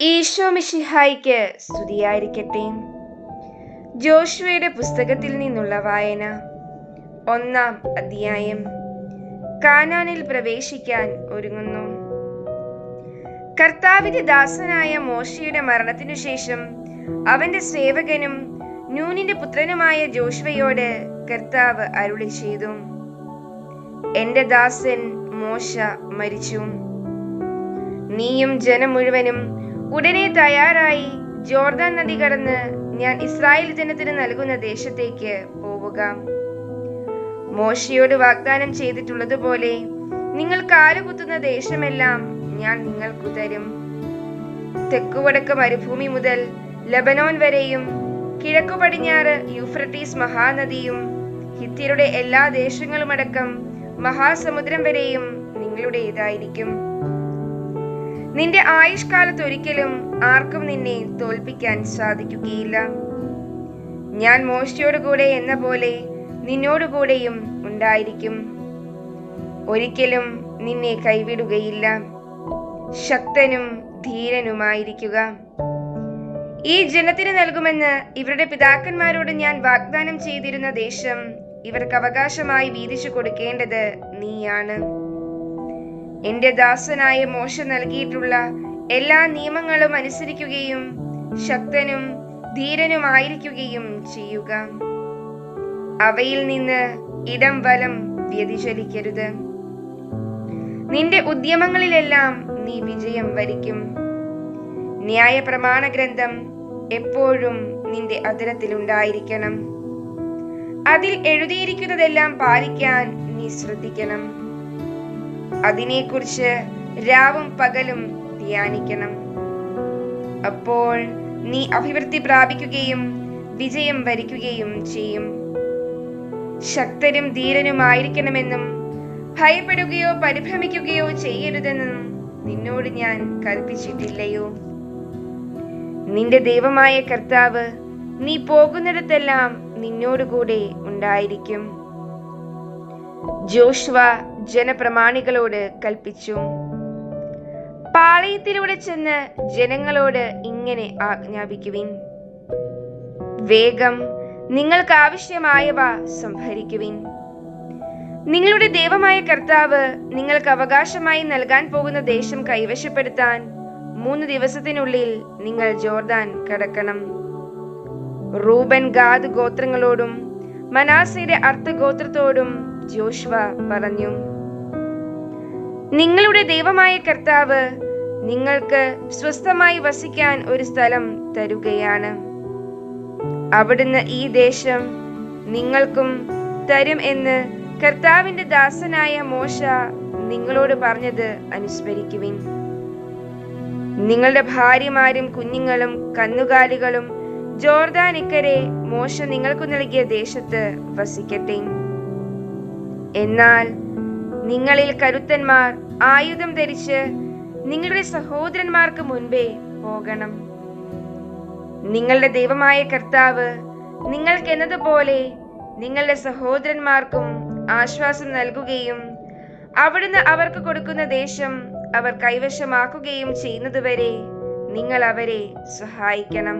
ഈശോ മിഷിഹായിക്ക് സ്തുതിയായിരിക്കട്ടെ. ജോഷുവയുടെ പുസ്തകത്തിൽ നിന്നുള്ള വായന ഒന്നാം അധ്യായം. കാനാനിൽ പ്രവേശിക്കാൻ ഒരുങ്ങുന്നു. കർത്താവിന്റെ ദാസനായ മോശയുടെ മരണത്തിനു ശേഷം അവന്റെ സേവകനും നൂനിന്റെ പുത്രനുമായ ജോഷുവയോട് കർത്താവ് അരുളി ചെയ്തു. എന്റെ ദാസൻ മോശ മരിച്ചു. നീയും ജനം മുഴുവനും ഉടനെ തയ്യാറായി ജോർദാൻ നദി കടന്ന് ഞാൻ ഇസ്രായേൽ ജനത്തിന് നൽകുന്ന ദേശത്തേക്ക് പോവുക. മോശയോട് വാഗ്ദാനം ചെയ്തിട്ടുള്ളതുപോലെ നിങ്ങൾ കാലുകുത്തുന്ന ദേശമെല്ലാം ഞാൻ നിങ്ങൾക്കു തരും. തെക്കുവടക്ക് മരുഭൂമി മുതൽ ലബനോൻ വരെയും കിഴക്കു പടിഞ്ഞാറ് യൂഫ്രട്ടീസ് മഹാനദിയും ഹിത്യരുടെ എല്ലാ ദേശങ്ങളുമടക്കം മഹാസമുദ്രം വരെയും നിങ്ങളുടേതായിരിക്കും. നിന്റെ ആയുഷ്കാലത്ത് ഒരിക്കലും ആർക്കും നിന്നെ തോൽപ്പിക്കാൻ സാധിക്കുകയില്ല. ഞാൻ മോശയോട് കൂടെ എന്ന പോലെ നിന്നോട് കൂടെയും ഉണ്ടായിരിക്കും. ഒരിക്കലും നിന്നെ കൈവിടുകയില്ല. ശക്തനും ധീരനുമായിരിക്കുക. ഈ ജനത്തിന് നൽകുമെന്ന് ഇവരുടെ പിതാക്കന്മാരോട് ഞാൻ വാഗ്ദാനം ചെയ്തിരുന്ന ദേശം ഇവർക്ക് അവകാശമായി വീതിച്ചു കൊടുക്കേണ്ടത് നീയാണ്. എന്റെ ദാസനായ മോശ നൽകിയിട്ടുള്ള എല്ലാ നിയമങ്ങളും അനുസരിക്കുകയും ശക്തനും ധീരനുമായിരിക്കുകയും ചെയ്യുക. അവയിൽ നിന്ന് ഇടം വലം വ്യതിചലിക്കരുത്. നിന്റെ ഉദ്യമങ്ങളിലെല്ലാം നീ വിജയം വരിക്കും. ന്യായ പ്രമാണ ഗ്രന്ഥം എപ്പോഴും നിന്റെ അതിരത്തിലുണ്ടായിരിക്കണം. അതിൽ എഴുതിയിരിക്കുന്നതെല്ലാം പാലിക്കാൻ നീ ശ്രദ്ധിക്കണം. അതിനെക്കുറിച്ച് രാവും പകലും ധ്യാനിക്കണം. അപ്പോൾ നീ അഭിവൃദ്ധി പ്രാപിക്കുകയും വിജയം വരിക്കുകയും ചെയ്യും. ശക്തരും ധീരനുമായിരിക്കണമെന്നും ഭയപ്പെടുകയോ പരിഭ്രമിക്കുകയോ ചെയ്യരുതെന്നും നിന്നോട് ഞാൻ കൽപ്പിച്ചിട്ടില്ലയോ? നിന്റെ ദൈവമായ കർത്താവ് നീ പോകുന്നിടത്തെല്ലാം നിന്നോടുകൂടെ ഉണ്ടായിരിക്കും. ജോഷ്വ ജനപ്രമാണികളോട് കൽപ്പിച്ചു. പാളയത്തിലൂടെ ചെന്ന് ജനങ്ങളോട് ഇങ്ങനെ ആജ്ഞാപിക്കുവിൻ. വേഗം നിങ്ങൾക്ക് ആവശ്യമായവ സംഭരിക്കുവിൻ. നിങ്ങളുടെ ദൈവമായ കർത്താവ് നിങ്ങൾക്ക് അവകാശമായി നൽകാൻ പോകുന്ന ദേശം കൈവശപ്പെടുത്താൻ മൂന്ന് ദിവസത്തിനുള്ളിൽ നിങ്ങൾ ജോർദാൻ കടക്കണം. റൂബൻ ഗാദ് ഗോത്രങ്ങളോടും മനാസയുടെ അർത്ഥഗോത്രത്തോടും ജോഷ്വ പറഞ്ഞു. നിങ്ങളുടെ ദൈവമായ കർത്താവ് നിങ്ങൾക്ക് സ്വസ്ഥമായി വസിക്കാൻ ഒരു സ്ഥലം തരുകയാണ്. അവിടുന്ന് ഈ ദേശം നിങ്ങൾക്കും തരും എന്ന് കർത്താവിന്റെ ദാസനായ മോശ നിങ്ങളോട് പറഞ്ഞത് അനുസ്മരിക്കുവിൻ. നിങ്ങളുടെ ഭാര്യമാരും കുഞ്ഞുങ്ങളും കന്നുകാലികളും ജോർദാൻ ഇക്കരെ മോശ നിങ്ങൾക്ക് നൽകിയ ദേശത്ത് വസിക്കട്ടെ. എന്നാൽ നിങ്ങളിൽ കരുത്തന്മാർ ആയുധം ധരിച്ച് നിങ്ങളുടെ സഹോദരന്മാർക്ക് മുൻപേ പോകണം. നിങ്ങളുടെ ദൈവമായ കർത്താവ് നിങ്ങൾക്ക് എന്നതുപോലെ നിങ്ങളുടെ സഹോദരന്മാർക്കും ആശ്വാസം നൽകുകയും അവിടുന്ന് അവർക്ക് കൊടുക്കുന്ന ദേശം അവർ കൈവശമാക്കുകയും ചെയ്യുന്നതുവരെ നിങ്ങൾ അവരെ സഹായിക്കണം.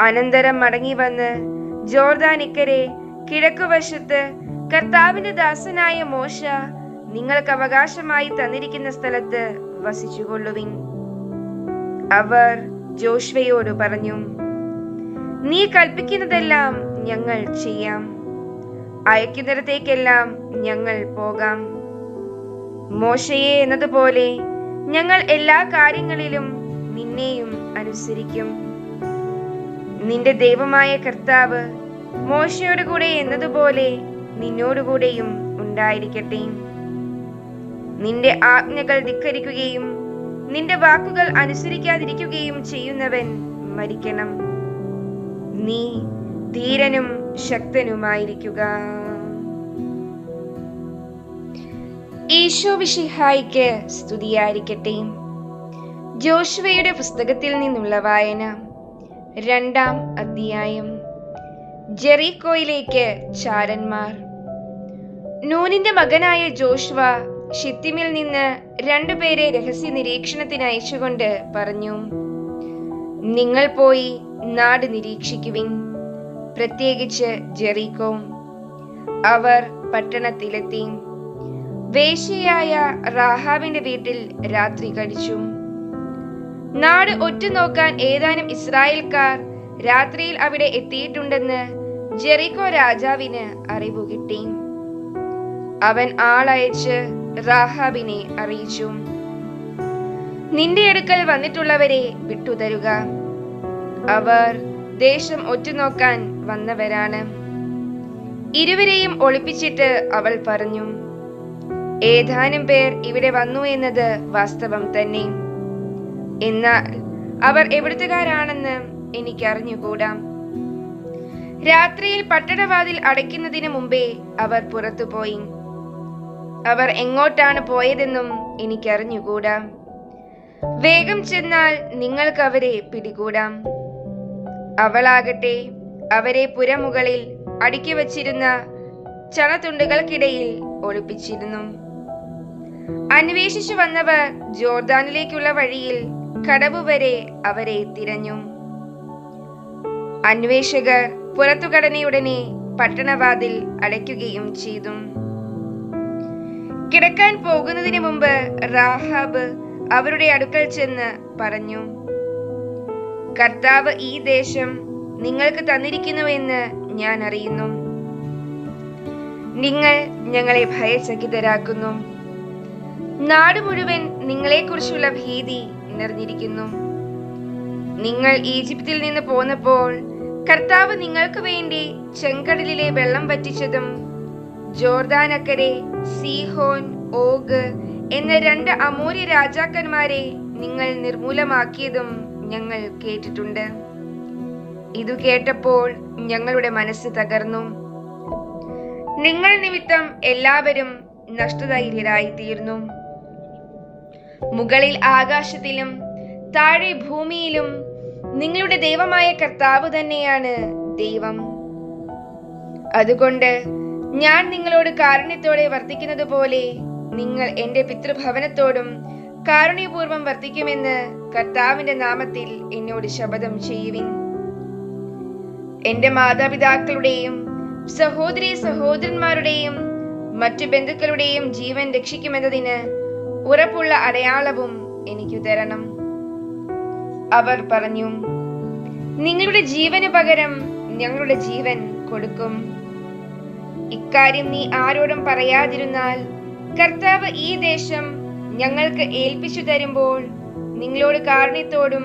അനന്തരം മടങ്ങി വന്ന് ജോർദാനിക്കരെ കിഴക്കുവശത്ത് കർത്താവിന്റെ ദാസനായ മോശ നിങ്ങൾക്ക് അവകാശമായി തന്നിരിക്കുന്ന സ്ഥലത്ത് വസിച്ചുകൊള്ളുവിൻ. അവർ ജോഷ്വയോട് പറഞ്ഞു നീ കൽപ്പിക്കുന്നതെല്ലാം ഞങ്ങൾ ചെയ്യാം. അയക്കുന്നിടത്തേക്കെല്ലാം ഞങ്ങൾ പോകാം. മോശയെ എന്നതുപോലെ ഞങ്ങൾ എല്ലാ കാര്യങ്ങളിലും നിന്നെയും അനുസരിക്കും. നിന്റെ ദൈവമായ കർത്താവ് മോശയോട് കൂടെ എന്നതുപോലെ നിന്നോടുകൂടെയും ഉണ്ടായിരിക്കട്ടെ. നിന്റെ ആജ്ഞകൾ ധിക്കരിക്കുകയും നിന്റെ വാക്കുകൾ അനുസരിക്കാതിരിക്കുകയും ചെയ്യുന്നവൻ മരിക്കണം. നീ ധീരനും ശക്തനുമായിരിക്കുക. ഈശോ വിഷിഹായിക്ക് സ്തുതിയായിരിക്കട്ടെ. ജോഷുവയുടെ പുസ്തകത്തിൽ നിന്നുള്ള വായന രണ്ടാം അധ്യായം. ജെറീക്കോയിലേക്ക് ചാരന്മാർ. നൂനിന്റെ മകനായ ജോഷ്വ ഷിത്തിമിൽ നിന്ന് രണ്ടുപേരെ രഹസ്യ നിരീക്ഷണത്തിന് അയച്ചുകൊണ്ട് പറഞ്ഞു നിങ്ങൾ പോയി നാട് നിരീക്ഷിക്കുവിൻ. പ്രത്യേകിച്ച് ജെറീക്കോ. അവർ പട്ടണത്തിലെത്തി. വേശ്യയായ റാഹാബിന്റെ വീട്ടിൽ രാത്രി കഴിച്ചു. നാട് ഒറ്റുനോക്കാൻ ഏതാനും ഇസ്രായേൽക്കാർ രാത്രിയിൽ അവിടെ എത്തിയിട്ടുണ്ടെന്ന് ജെറിക്കോ രാജാവിന് അറിവ് കിട്ടി അവൻ ആളയച്ച് റാഹാബിനെ അറിയിച്ചു. നിന്റെ അടുക്കൽ വന്നിട്ടുള്ളവരെ വിട്ടുതരുക. അവർ ദേശം ഒറ്റുനോക്കാൻ വന്നവരാണ്. ഇരുവരെയും ഒളിപ്പിച്ചിട്ട് അവൾ പറഞ്ഞു ഏതാനും പേർ ഇവിടെ വന്നു എന്നത് വാസ്തവം തന്നെ. എന്നാൽ അവർ എവിടുത്തുകാരാണെന്ന് എനിക്കറിഞ്ഞുകൂടാം. രാത്രിയിൽ പട്ടണവാതിൽ അടയ്ക്കുന്നതിന് മുമ്പേ അവർ പുറത്തുപോയി. അവർ എങ്ങോട്ടാണ് പോയതെന്നും എനിക്കറിഞ്ഞുകൂടാ. വേഗം ചെന്നാൽ നിങ്ങൾക്ക് അവരെ പിടികൂടാം. അവളാകട്ടെ അവരെ പുരമുകളിൽ അടുക്കി വച്ചിരുന്ന ചണത്തുണ്ടുകൾക്കിടയിൽ ഒളിപ്പിച്ചിരുന്നു. അന്വേഷിച്ചു വന്നവർ ജോർദാനിലേക്കുള്ള വഴിയിൽ കടവ് വരെ അവരെ തിരഞ്ഞു. അന്വേഷകർ പുറത്തുകടനയുടനെ പട്ടണവാതിൽ അടയ്ക്കുകയും ചെയ്തു. കിടക്കാൻ പോകുന്നതിന് മുമ്പ് റാഹാബ് അവരുടെ അടുക്കൽ ചെന്ന് പറഞ്ഞു കർത്താവ് ഈ ദേശം നിങ്ങൾക്ക് തന്നിരിക്കുന്നുവെന്ന് ഞാൻ അറിയുന്നു. നിങ്ങൾ ഞങ്ങളെ ഭയചകിതരാക്കുന്നു. നാട് മുഴുവൻ നിങ്ങളെക്കുറിച്ചുള്ള ഭീതി നിറഞ്ഞിരിക്കുന്നു. നിങ്ങൾ ഈജിപ്തിൽ നിന്ന് പോന്നപ്പോൾ കർത്താവ് നിങ്ങൾക്ക് വേണ്ടി ചെങ്കടലിലെ വെള്ളം വറ്റിച്ചതും ജോർദാനക്കരെ സീഹോൻ ഓഗ് എന്ന രണ്ട് അമൂര്യ രാജാക്കന്മാരെ നിങ്ങൾ നിർമൂലമാക്കിയതും ഞങ്ങൾ കേട്ടിട്ടുണ്ട്. ഇതു കേട്ടപ്പോൾ ഞങ്ങളുടെ മനസ്സ് തകർന്നു. നിങ്ങൾ നിമിത്തം എല്ലാവരും നഷ്ടധൈര്യരായി തീർന്നു മുകളിൽ ആകാശത്തിലും താഴെ ഭൂമിയിലും നിങ്ങളുടെ ദൈവമായ കർത്താവ് തന്നെയാണ് ദൈവം. അതുകൊണ്ട് ഞാൻ നിങ്ങളോട് കാരുണ്യത്തോടെ വർത്തിക്കുന്നത് പോലെ നിങ്ങൾ എന്റെ പിതൃഭവനത്തോടും കാരുണ്യപൂർവം വർത്തിക്കുമെന്ന് കർത്താവിന്റെ നാമത്തിൽ എന്നോട് ശപഥം ചെയ്യുവിൻ. എന്റെ മാതാപിതാക്കളുടെയും സഹോദരി സഹോദരന്മാരുടെയും മറ്റു ബന്ധുക്കളുടെയും ജീവൻ രക്ഷിക്കുമെന്നതിന് ഉറപ്പുള്ള അടയാളവും എനിക്ക് തരണം. അവർ പറഞ്ഞു നിങ്ങളുടെ ജീവന് പകരം ഞങ്ങളുടെ ജീവൻ കൊടുക്കും. ഇക്കാര്യം നീ ആരോടും പറയാതിരുന്നാൽ കർത്താവ് ഈ ദേശം ഞങ്ങൾക്ക് ഏൽപ്പിച്ചു തരുമ്പോൾ നിങ്ങളോട് കാരുണ്യത്തോടും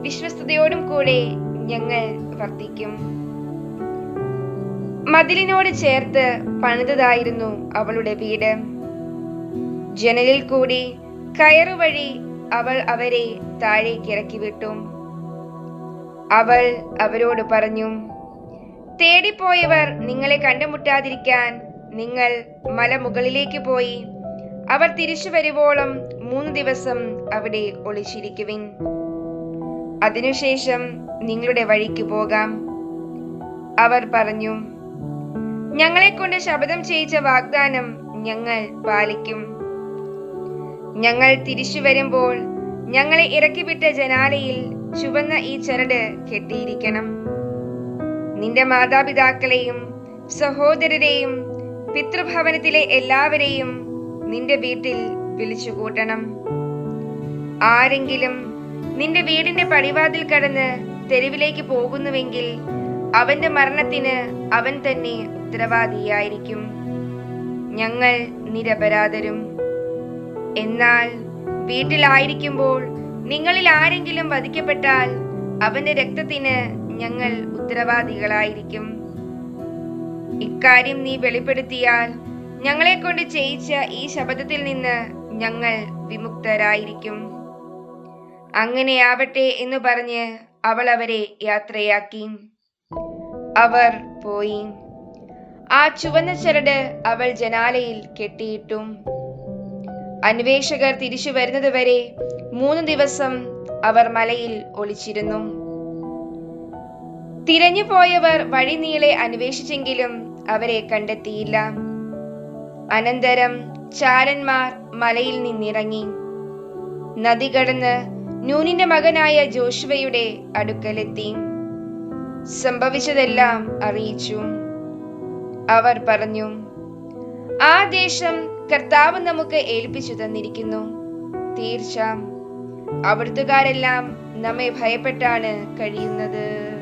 വിശ്വസ്തയോടും കൂടെ ഞങ്ങൾ വർദ്ധിക്കും മതിലിനോട് ചേർത്ത് പണിതതായിരുന്നു അവളുടെ വീട്. ജനലിൽ കൂടി കയറുവഴി അവൾ അവരെ താഴേക്ക് ഇറക്കി വിട്ടു അവൾ അവരോട് പറഞ്ഞു തേടിപ്പോയവർ നിങ്ങളെ കണ്ടുമുട്ടാതിരിക്കാൻ നിങ്ങൾ മലമുകളിലേക്ക് പോയി. അവർ തിരിച്ചു വരുവോളം മൂന്ന് ദിവസം അവിടെ ഒളിച്ചിരിക്കുവിൻ. അതിനുശേഷം നിങ്ങളുടെ വഴിക്ക് പോകാം. അവർ പറഞ്ഞു ഞങ്ങളെ കൊണ്ട് ശപഥം ചെയ്യിച്ച വാഗ്ദാനം ഞങ്ങൾ പാലിക്കും. ഞങ്ങൾ തിരിച്ചു വരുമ്പോൾ ഞങ്ങളെ ഇറക്കിവിട്ട ജനാലയിൽ ചുവന്ന ഈ ചരട് കെട്ടിയിരിക്കണം. നിന്റെ മാതാപിതാക്കളെയും സഹോദരരെയും പിതൃഭവനത്തിലെ എല്ലാവരെയും നിന്റെ വീട്ടിൽ വിളിച്ചു കൂട്ടണം ആരെങ്കിലും നിന്റെ വീടിന്റെ പടിവാതിൽ കടന്ന് തെരുവിലേക്ക് പോകുന്നുവെങ്കിൽ അവന്റെ മരണത്തിന് അവൻ തന്നെ ഉത്തരവാദിയായിരിക്കും. ഞങ്ങൾ നിരപരാധരും. എന്നാൽ വീട്ടിലായിരിക്കുമ്പോൾ നിങ്ങളിൽ ആരെങ്കിലും വധിക്കപ്പെട്ടാൽ അവന്റെ രക്തത്തിന് ഞങ്ങൾ ഉത്തരവാദികളായിരിക്കും. ഇക്കാര്യം നീ വെളിപ്പെടുത്തിയാൽ ഞങ്ങളെ കൊണ്ട് ചെയ്യിച്ച ഈ ശബ്ദത്തിൽ നിന്ന് ഞങ്ങൾ വിമുക്തരായിരിക്കും. അങ്ങനെയാവട്ടെ എന്ന് പറഞ്ഞ് അവൾ അവരെ യാത്രയാക്കി. അവർ പോയി. ആ ചുവന്ന ചരട് അവൾ ജനാലയിൽ കെട്ടിയിട്ടു. അന്വേഷകർ തിരിച്ചു വരുന്നതുവരെ മൂന്ന് ദിവസം അവർ മലയിൽ ഒളിച്ചിരുന്നു. തിരഞ്ഞു പോയവർ വഴി നീളെ അന്വേഷിച്ചെങ്കിലും അവരെ കണ്ടെത്തിയില്ല. അനന്തരം ചാരന്മാർ മലയിൽ നിന്നിറങ്ങി. നദി കടന്ന് നൂനിന്റെ മകനായ ജോഷുവയുടെ അടുക്കലെത്തി. സംഭവിച്ചതെല്ലാം അറിയിച്ചു. അവർ പറഞ്ഞു ആ ദേശം കർത്താവ് നമുക്ക് ഏൽപ്പിച്ചു തന്നിരിക്കുന്നു. തീർച്ച അവിടുത്തുകാരെല്ലാം നമ്മെ ഭയപ്പെട്ടാണ് കഴിയുന്നത്.